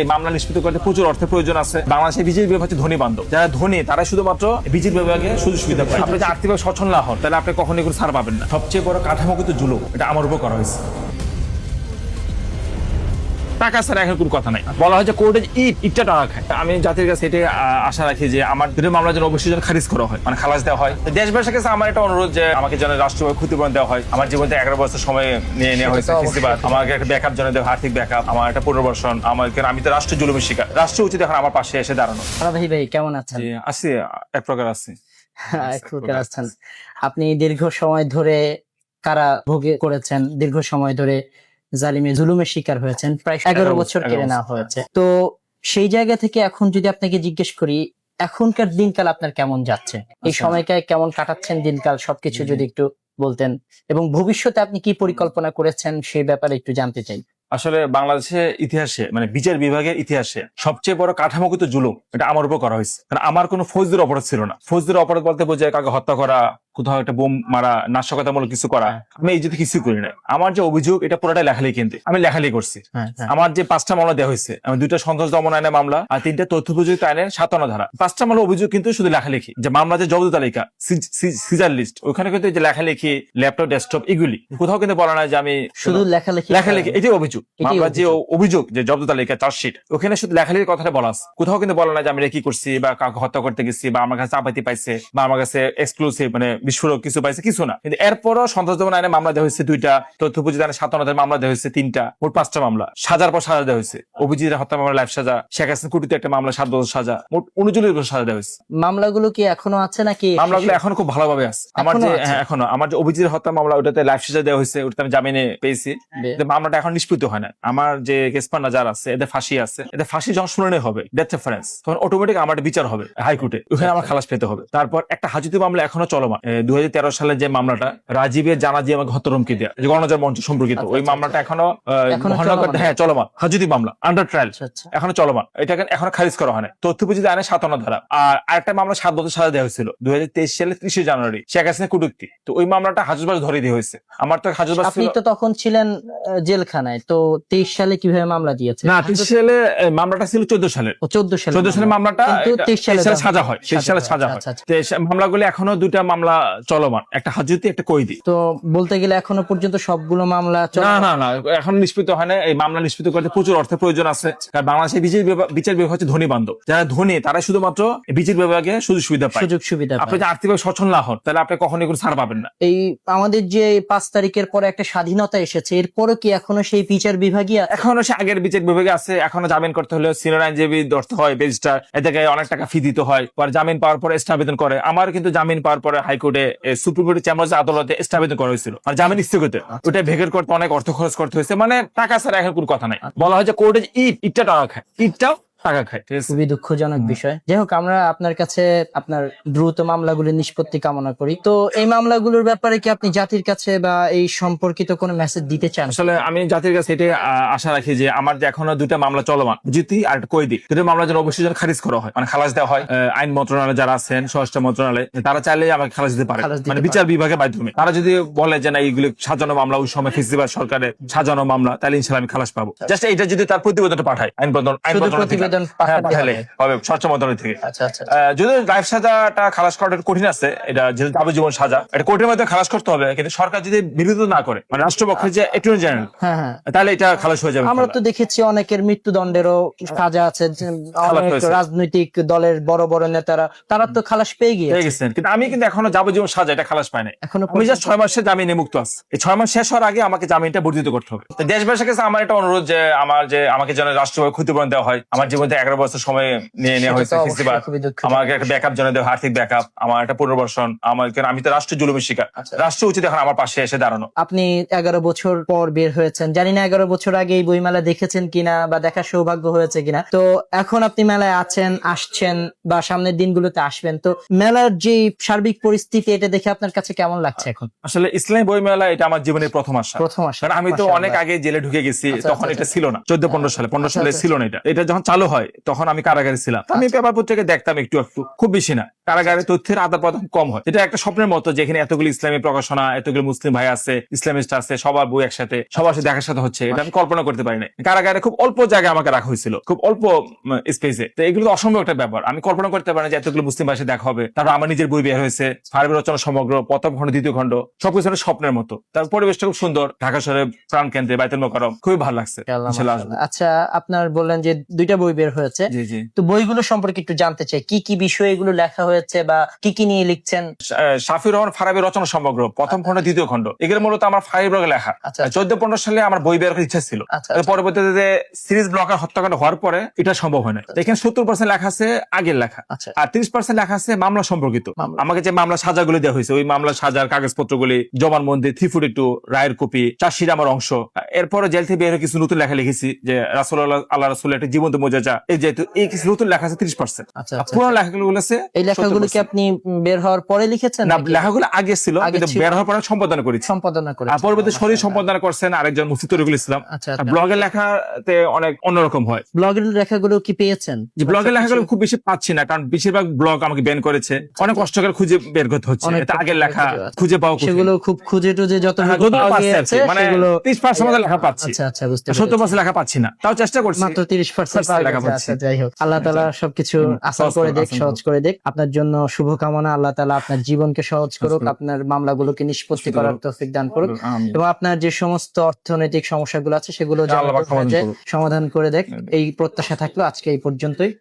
এই মামলা নিষ্পত্তি করতে প্রচুর অর্থের প্রয়োজন আছে। বাংলাদেশের বিজেপি বিভাগ হচ্ছে ধনী বান্ধব। যারা ধনী, তারা শুধুমাত্র বিজেপি বিভাগে সুযোগ সুবিধা পায়। আপনি যদি আর্থিকভাবে সচ্ছল না হন, তাহলে আপনি কখনোই কোনো ছাড় পাবেন না। সবচেয়ে বড় কাঠামো কিন্তু জুলুম। এটা আমার উপর করা হয়েছে। টাকা ছাড়া এখন কোনো কথা নাই। বলা হয় যে কোর্টে ইট ইটটা টাকা খায়। আমি জাতির কাছে আহ, আশা রাখি যে আমার দুটো মামলা যেন অবশ্যই যেন খারিজ করা হয় মানে খালাস দেওয়া হয়। দেশবাসীর কাছে আমার একটা অনুরোধ যে আমাকে যেন রাষ্ট্রীয় ক্ষতিপূরণ দেওয়া হয়। আমার জীবনে এগারো বছর সময় নিয়ে নেওয়া হয়েছে আমাকে একটা ব্যাকআপ যেন দেওয়া হয়, আর্থিক ব্যাকআপ। আমার একটা পুনর্বাসন আমাকে আমি তো রাষ্ট্র জুলুমের শিকার। রাষ্ট্র উচিত এখন আমার পাশে এসে দাঁড়ানো। ভাই ভাই কেমন আছেন? আছি এক প্রকার আছি। এক প্রকার আছেন। আপনি দীর্ঘ সময় ধরে কারা ভোগে করেছেন দীর্ঘ সময় ধরে জালিমে জুলুমের শিকার হয়েছেন প্রায় এগারো বছর কেড়ে নেওয়া হয়েছে। তো সেই জায়গা থেকে এখন যদি আপনাকে জিজ্ঞেস করি এখনকার দিনকাল আপনার কেমন যাচ্ছে? এই আচ্ছা। সময়কায় কেমন কাটাচ্ছেন দিনকাল? সবকিছু যদি একটু বলতেন। এবং ভবিষ্যতে আপনি কি পরিকল্পনা করেছেন সেই ব্যাপারে একটু জানতে চাই। আসলে বাংলাদেশের ইতিহাসে মানে বিচার বিভাগের ইতিহাসে সবচেয়ে বড় কাঠামোগত জুলুম এটা আমার উপর করা হয়েছে। কারণ আমার কোনো ফৌজদের অপরাধ ছিল না। ফৌজদের অপরাধ বলতে বোঝায় কাউকে হত্যা করা কোথাও একটা বোম মারা নাশকতামূলক কিছু করা আমি এই যদি কিছু করি না আমার যে অভিযোগ এটা পুরোটাই লেখালেখি কিন্তু আমি লেখালেখি করছি। হ্যাঁ হ্যাঁ। আমার যে পাঁচটা মামলা দেওয়া হয়েছে আমি দুইটা সন্ত্রাস দমন আইনের মামলা আর তিনটা তথ্য প্রযুক্তি আইনের সাতান্ন ধারা। পাঁচটা মামলা অভিযোগ কিন্তু শুধু লেখালেখি। যে মামলা যে জব্দ তালিকা সিজার লিস্ট ওখানে কিন্তু যে লেখালেখি ল্যাপটপ ডেস্কটপ এগুলি। কোথাও কিন্তু বলা নাই যে আমি শুধু লেখালেখি লেখালেখি এটাই অভিযোগ মামলা যে অভিযোগ। যে জব্দ তালিকা চার্জশিট ওখানে শুধু লেখালেখির কথাটা বলা আছে। কোথাও কিন্তু বলা না যে আমি কি করছি বা কাউকে হত্যা করতে গেছি বা আমার কাছে চাপাতি পাইছে বা আমার কাছে এক্সক্লুসিভ মানে বিস্ফোরক কিছু পাইছে কিছু না। কিন্তু এরপরও সন্ত্রাস দমন আইনে মামলা দেওয়া হয়েছে দুইটা তথ্য প্রযুক্তি আইনে সাতান্ন মামলা দেওয়া হয়েছে তিনটা মোট পাঁচটা মামলা। সাজার পর সাজা দেওয়া হয়েছে। অভিজিৎ হত্যা মামলা লাইফ সাজা শেখ হাসিনা কুটিতে একটা মামলা সাত বছর সাজা মোট উনচল্লিশ বছর সাজা দেওয়া হয়েছে। মামলাগুলো কি এখনও আছে নাকি? মামলাগুলো এখনও খুব ভালোভাবে আছে। আমার যে হ্যাঁ এখনও। আমার যে অভিজিৎ হত্যা মামলা ওটাতে লাইফ সাজা দেওয়া হয়েছে ওটাতে আমি জামিনে পেয়েছি। মামলাটা এখন নিষ্পৃত হয় না। আমার যে কেসপান্না যারা আছে এদের ফাঁসি আছে। এদের ফাঁসি যখন শুনানি হবে ডেথ রেফারেন্স তখন অটোমেটিক আমার বিচার হবে হাইকোর্টে। ওখানে আমার খালাস পেতে হবে। তারপর একটা হাজতি মামলা এখনও চলমান। দুই হাজার তেরো সালে যে মামলাটা রাজীবের আমাকে হত্যরমকি দেওয়া যে গণজার মঞ্চ সম্পর্কিত। আচ্ছা, ওই আচ্ছা, মামলাটা এখনও মহানগর হ্যাঁ চলমান। হাজতি মামলা আন্ডার ট্রায়াল আচ্ছা আচ্ছা। এখনও চলমান। এটাকে এখনও খারিজ করা হয় তথ্য আইনে সাতান্ন ধারা। আর আরেকটা মামলা সাত বছর সাজা দেওয়া হয়েছিল দুই তেইশ সালে ত্রিশে জানুয়ারি শেখ হাসিনা কুটুক্তি। তো ওই মামলাটা হাজতবাস ধরে দিয়ে হয়েছে। আমার তো হাজতবাস আপনি তো তখন ছিলেন জেলখানায়। তো তেইশ সালে কীভাবে মামলা দিয়েছে না তিরিশ সালে মামলাটা ছিল চোদ্দ সালে চোদ্দ সালে চোদ্দ সালে মামলাটা কিন্তু এটা- 23 সালে তেইশ সালে সাজা হয়। তেইশ সালে সাজা হয় আচ্ছা, আচ্ছা। মামলাগুলি এখনও দুইটা মামলা চলমান একটা হাজতি একটা কইদি। তো বলতে গেলে এখনও পর্যন্ত সবগুলো মামলা না না না এখন নিষ্পৃত হয় না। এই মামলা নিষ্পৃত করতে প্রচুর অর্থের প্রয়োজন আছে। কারণ বাংলাদেশের বিচার বিভাগ- বিচার বিভাগ হচ্ছে ধনী বান্ধব। যারা ধনী তারা শুধুমাত্র বিচার বিভাগে সুযোগ সুবিধা পায়। সুযোগ সুবিধা আপনি। যদি আর্থিকভাবে সচ্ছল না হন তাহলে আপনি কখনোই কোনো ছাড় পাবেন না। এই আমাদের যে পাঁচ তারিখের পরে একটা স্বাধীনতা এসেছে এরপরও কি এখনও সেই বিচার বিভাগই? এখনও সে আগের বিচার বিভাগে আছে। এখনও জামিন করতে হলে সিনিয়র আইনজীবী ধরতে হয় রেজিস্টার এদেরকে অনেক টাকা ফি দিতে হয়। পরে জামিন পাওয়ার পরে এস্টা আবেদন করে। আমার কিন্তু জামিন পাওয়ার পরে হাইকোর্টে এ, সুপ্রিম কোর্টের চেম্বার আদালতে স্থাপিত করা হয়েছিল। আর জামিন স্থগিত ওটা ভেগের করতে অনেক অর্থ খরচ করতে হয়েছে। মানে টাকা ছাড়া এখন কোনো কথা নাই। বলা হয় যে কোর্টে ইট ইটটা টাকা খায়। ইটটাও টাকা খায় খুবই দুঃখজনক বিষয়। যাই হোক আমরা আপনার কাছে আপনার দ্রুত নিষ্পত্তি কামনা করি। তো এই মামলাগুলোর ব্যাপারে কি আপনি জাতির কাছে বা এই সম্পর্কিত কোনো মেসেজ দিতে চান? আসলে আমি জাতির কাছে এটাই আশা রাখি যে আমার যে এখনও মামলা চলমান যদি আর দিই। দুটো মামলা যেন অবশ্যই যেন খারিজ করা হয় মানে খালাস দেওয়া হয়। আইন মন্ত্রণালয় যারা আছেন স্বরাষ্ট্র মন্ত্রণালয় তারা চাইলে আমাকে খালাস দিতে পারে। মানে বিচার বিভাগের মাধ্যমে। তারা যদি বলে যে না এইগুলো সাজানো মামলা ওই সময় ফেস্টিভাল সরকারের সাজানো মামলা তাহলে ইনশাল্লাহ আমি খালাস পাবো। জাস্ট এটা যদি তার প্রতিবেদনটা পাঠায় আইন আইন হ্যাঁ, পাঠালে পাঠালে হবে। স্বচ্ছ মন্ত্রণালয় থেকে। আচ্ছা আচ্ছা যদি লাইফ সাজাটা খালাস করাটা কঠিন আছে এটা যেহেতু যাবজ্জীবন সাজা এটা কোর্টের মধ্যে খালাস করতে হবে কিন্তু সরকার যদি বিরোধিতা না করে মানে রাষ্ট্রপক্ষের যে অ্যাটর্নি জেনারেল হ্যাঁ হ্যাঁ তাহলে এটা খালাস হয়ে যাবে আমরা তো দেখেছি অনেকের মৃত্যুদণ্ডেরও সাজা আছে যে। রাজনৈতিক দলের বড় বড় নেতারা তারা তো খালাস পেয়ে পেয়ে গিয়েছে গেছেন। কিন্তু আমি কিন্তু এখনও যাবজ্জীবন সাজা এটা খালাস পাই এখনও আমি জাস্ট ছয় মাসের জামিনে মুক্ত আছি। এই ছয় মাস শেষ হওয়ার আগে আমাকে জামিনটা বর্ধিত করতে হবে। দেশবাসীর কাছে আমার একটা অনুরোধ যে আমার যে আমাকে যেন রাষ্ট্রীয় ক্ষতিপূরণ দেওয়া হয় আমার জীবনে এগারো বছর সময় নিয়ে নেওয়া হয়েছে। আমাকে একটা ব্যাকআপ যেন দেওয়া আর্থিক ব্যাকআপ আমার একটা পুনর্বাসন আমাকে আমি তো রাষ্ট্র জুলুমের শিকার। আচ্ছা। রাষ্ট্র উচিত এখন আমার পাশে এসে দাঁড়ানো। আপনি এগারো বছর পর বের হয়েছেন। জানি না এগারো বছর আগে এই বইমেলা দেখেছেন কিনা বা দেখার সৌভাগ্য হয়েছে কিনা। তো এখন আপনি মেলায় আছেন আসছেন বা সামনের দিনগুলোতে আসবেন। তো মেলার যে সার্বিক পরিস্থিতি এটা দেখে আপনার কাছে কেমন লাগছে এখন? আসলে ইসলামী বই মেলা এটা আমার জীবনের প্রথম আসা প্রথম আসা আমি তো অনেক আগে জেলে ঢুকে গেছি আচ্ছা, তখন আচ্ছা, এটা ছিল না চোদ্দ পনেরো সালে পনেরো সালে। ছিল না এটা। এটা যখন চালু হয় তখন আমি কারাগারে ছিলাম। আমি পেপার পত্রিকা দেখতাম একটু একটু। খুব বেশি না। কারাগারে তথ্যের আদান প্রদান কম হয়। এটা একটা স্বপ্নের মতো যেখানে এতগুলো ইসলামী প্রকাশনা এতগুলো মুসলিম ভাই আছে ইসলামিস্ট আছে সবার বই একসাথে সবার সাথে দেখার সাথে হচ্ছে। এটা আমি কল্পনা করতে পারি না কারাগারে খুব অল্প জায়গায় আমাকে রাখা হয়েছিল। খুব অল্প স্পেসে তো এগুলো তো অসম্ভব একটা ব্যাপার। আমি কল্পনা করতে পারি না যে এতগুলো মুসলিম ভাষায় দেখা হবে। তারপর আমার নিজের বই বের হয়েছে। ফারবি রচনা সমগ্র প্রথম খণ্ড দ্বিতীয় খণ্ড। সবকিছু একটা স্বপ্নের মতো। তার পরিবেশটা খুব সুন্দর। ঢাকা শহরের প্রাণ কেন্দ্রে বাইতুল মোকারম খুবই ভালো লাগছে। আচ্ছা আপনার বললেন যে দুইটা বই বের হয়েছে। তো বইগুলো সম্পর্কে একটু জানতে চাই। কি কি বিষয়ে এগুলো লেখা হয়েছে? বা কি কি নিয়ে লিখছেন? শাফির রহমান ফারাবি রচনা সমগ্র প্রথম খণ্ড দ্বিতীয় খণ্ড এগুলো মূলত আমার ফাইভ ব্লগে লেখা। আচ্ছা চোদ্দ পনেরো সালে আমার বই বের করার ইচ্ছা ছিল। আচ্ছা পরবর্তীতে সিরিজ ব্লকার হত্যাকাণ্ড হওয়ার পরে এটা সম্ভব হয় না এখানে সত্তর পার্সেন্ট লেখা আছে আগের লেখা। আচ্ছা। আর তিরিশ পার্সেন্ট লেখা আছে মামলা সম্পর্কিত। আমাকে যে মামলা সাজাগুলি দেওয়া হয়েছে ওই মামলা সাজার কাগজপত্রগুলি জমান মন্দির থ্রি ফুট টু রায়ের কপি চাষির আমার অংশ। এরপরে জেল থেকে বের হয়ে কিছু নতুন লেখা লিখেছি যে রাসুল আল্লাহ রাসুল একটা জীবন্ত মজাজা। এই যেহেতু এই কিছু নতুন লেখা আছে ত্রিশ পার্সেন্ট আচ্ছা আর আচ্ছা। পুরো লেখাগুলো আছে এই লেখাগুলো কি আপনি বের হওয়ার পরে লিখেছেন না লেখাগুলো আগে ছিল কিন্তু বের হওয়ার পরে সম্পাদনা করেছি। সম্পাদনা করে পরবর্তী শরীর সম্পাদনা করছেন আরেকজন মুফতি তরিকুল ইসলাম। আচ্ছা ব্লগের লেখাতে অনেক অন্যরকম হয়। ব্লগের লেখাগুলো কি পেয়েছেন? যে ব্লগের লেখাগুলো খুব বেশি পাচ্ছি না কারণ বেশিরভাগ ব্লগ আমাকে ব্যান করেছে। অনেক কষ্ট করে খুঁজে বের করতে হচ্ছে। এটা আগের লেখা খুঁজে। পাওয়া সেগুলো খুব খুঁজে টুজে যত হ্যাঁ। মানে 30% লেখা পাচ্ছি। আচ্ছা আচ্ছা বুঝতে সত্তর পেরেছি। পার্সেন্ট লেখা পাচ্ছি না। তাও চেষ্টা করছি। মাত্র তিরিশ পার্সেন্ট 30% লেখা পাচ্ছি। আচ্ছা যাই হোক। আল্লাহ তালা সবকিছু আসান করে দেখ সহজ করে দেখ। আপনার জন্য শুভকামনা আল্লাহ তালা আপনার জীবনকে সহজ করুক। আপনার মামলাগুলোকে নিষ্পত্তি করার। তৌফিক দান করুক এবং আপনার যে সমস্ত অর্থনৈতিক সমস্যাগুলো আছে সেগুলো। সমাধান করে দেখ এই প্রত্যাশা থাকল আজকে এই পর্যন্তই